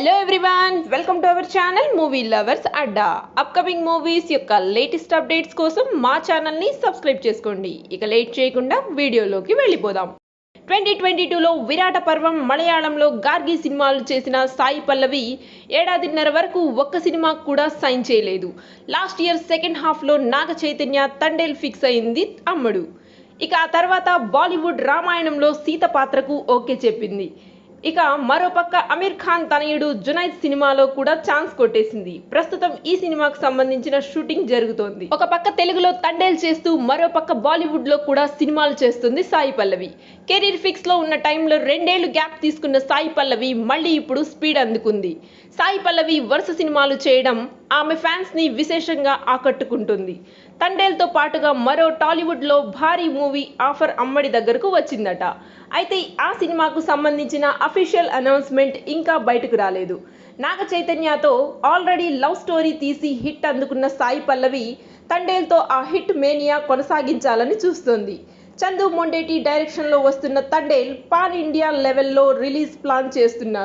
Hello everyone welcome to our channel movie lovers Adda upcoming movies యొక్క latest updates కోసం మా ఛానల్ని subscribe చేసుకోండి. ఇక లేట్ చేయకుండా వీడియోలోకి వెళ్ళిపోదాం. ట్వంటీ ట్వంటీ టూలో విరాట పర్వం మలయాళంలో గార్గి సినిమాలు చేసిన సాయి పల్లవి ఏడాదిన్నర వరకు ఒక్క సినిమా కూడా సైన్ చేయలేదు. లాస్ట్ ఇయర్ సెకండ్ హాఫ్లో నాగ చైతన్య తండేల్ ఫిక్స్ అయింది అమ్మడు. ఇక ఆ తర్వాత బాలీవుడ్ రామాయణంలో సీత పాత్రకు ఓకే చెప్పింది. ఇక మరోపక్క అమీర్ ఖాన్ తనయుడు జునైద్ సినిమాలో కూడా ఛాన్స్ కొట్టేసింది. ప్రస్తుతం ఈ సినిమాకు సంబంధించిన షూటింగ్ జరుగుతోంది. ఒక పక్క తెలుగులో తండేల్ చేస్తూ మరోపక్క బాలీవుడ్లో కూడా సినిమాలు చేస్తుంది సాయి పల్లవి. కెరీర్ ఫిక్స్లో ఉన్న టైంలో రెండేళ్ళు గ్యాప్ తీసుకున్న సాయి పల్లవి మళ్ళీ ఇప్పుడు స్పీడ్ అందుకుంది. సాయి పల్లవి వరుస సినిమాలు చేయడం ఆమె ఫ్యాన్స్ని విశేషంగా ఆకట్టుకుంటుంది. తండేల్తో పాటుగా మరో టాలీవుడ్లో భారీ మూవీ ఆఫర్ అమ్మడి దగ్గరకు వచ్చిందట. అయితే ఆ సినిమాకు సంబంధించిన అఫీషియల్ అనౌన్స్మెంట్ ఇంకా బయటకు రాలేదు. నాగ చైతన్యతో ఆల్రెడీ లవ్ స్టోరీ తీసి హిట్ అందుకున్న సాయి పల్లవి తండేల్తో ఆ హిట్ మేనియా కొనసాగించాలని చూస్తోంది. చందు మొండేటి డైరెక్షన్లో వస్తున్న తండేల్ పాన్ ఇండియా లెవెల్లో రిలీజ్ ప్లాన్ చేస్తున్నారు.